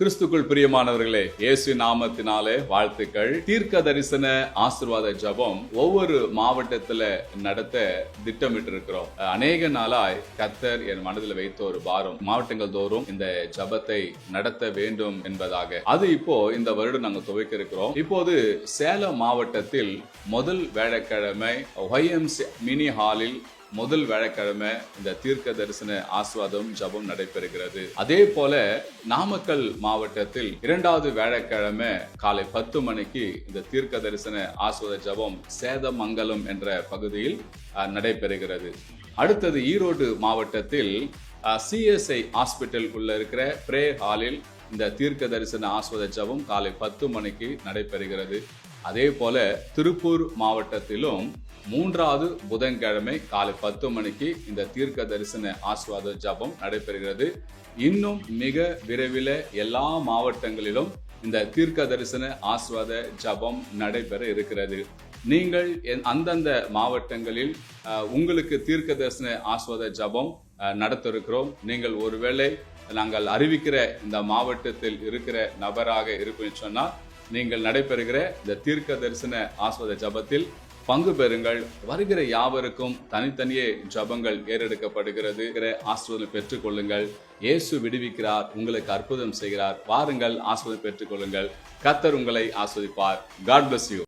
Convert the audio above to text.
கிறிஸ்துக்குள் பிரியமானவர்களே இயேசு நாமத்தினாலே வாழ்த்துக்கள். தீர்க்க தரிசன ஆசிர்வாத ஜபம் ஒவ்வொரு மாவட்டத்துல நடத்த திட்டமிட்டு இருக்கிறோம் அநேக நாளாய் கத்தர் என் மனதில் வைத்த ஒரு பாரம். மாவட்டங்கள் தோறும் இந்த ஜபத்தை நடத்த வேண்டும் என்பதாக. அது இப்போ இந்த வருடம் நாங்கள் துவைக்க இருக்கிறோம் இப்போது சேலம் மாவட்டத்தில் முதல் வேலைக்கிழமை ஒய்எம்சி மினி ஹாலில் முதல் வியாழக்கிழமை இந்த தீர்க்க தரிசன ஆஸ்வாதம் ஜபம் நடைபெறுகிறது. அதே போல நாமக்கல் மாவட்டத்தில் இரண்டாவது வியாழக்கிழமை காலை பத்து மணிக்கு இந்த தீர்க்க தரிசன ஆஸ்வாத ஜபம் சேதமங்கலம் என்ற பகுதியில் அஹ், நடைபெறுகிறது. அடுத்தது ஈரோடு மாவட்டத்தில் சிஎஸ்ஐ ஹாஸ்பிட்டல் உள்ள இருக்கிற பிரே ஹாலில் இந்த தீர்க்க தரிசன ஆஸ்வாத ஜபம் காலை பத்து மணிக்கு நடைபெறுகிறது. அதே போல திருப்பூர் மாவட்டத்திலும் மூன்றாவது புதன்கிழமை காலை பத்து மணிக்கு இந்த தீர்க்க தரிசன ஆசிர்வாத ஜபம் நடைபெறுகிறது. இன்னும் மிக விரைவில் எல்லா மாவட்டங்களிலும் இந்த தீர்க்க தரிசன ஆஸ்வாத ஜபம் நடைபெற இருக்கிறது. நீங்கள் அந்தந்த மாவட்டங்களில் உங்களுக்கு தீர்க்க தரிசன ஆஸ்வாத ஜபம் நடத்த இருக்கிறோம் நீங்கள் ஒருவேளை நாங்கள் அறிவிக்கிற இந்த மாவட்டத்தில் இருக்கிற நபராக இருக்குன்னு சொன்னால் நீங்கள் நடைபெறுகிற இந்த தீர்க்க தரிசன ஆஸ்வத ஜபத்தில் பங்கு பெறுங்கள். வருகிற யாவருக்கும் தனித்தனியே ஜபங்கள் ஏறெடுக்கப்படுகிறது. ஆஸ்வதம் ஆசீர்வாதம் பெற்றுக்கொள்ளுங்கள் இயேசு விடுவிக்கிறார் உங்களுக்கு அற்புதம் செய்கிறார். வாருங்கள் ஆசீர்வாதம் பெற்றுக்கொள்ளுங்கள் கத்தர் உங்களை ஆஸ்வதிப்பார். God bless you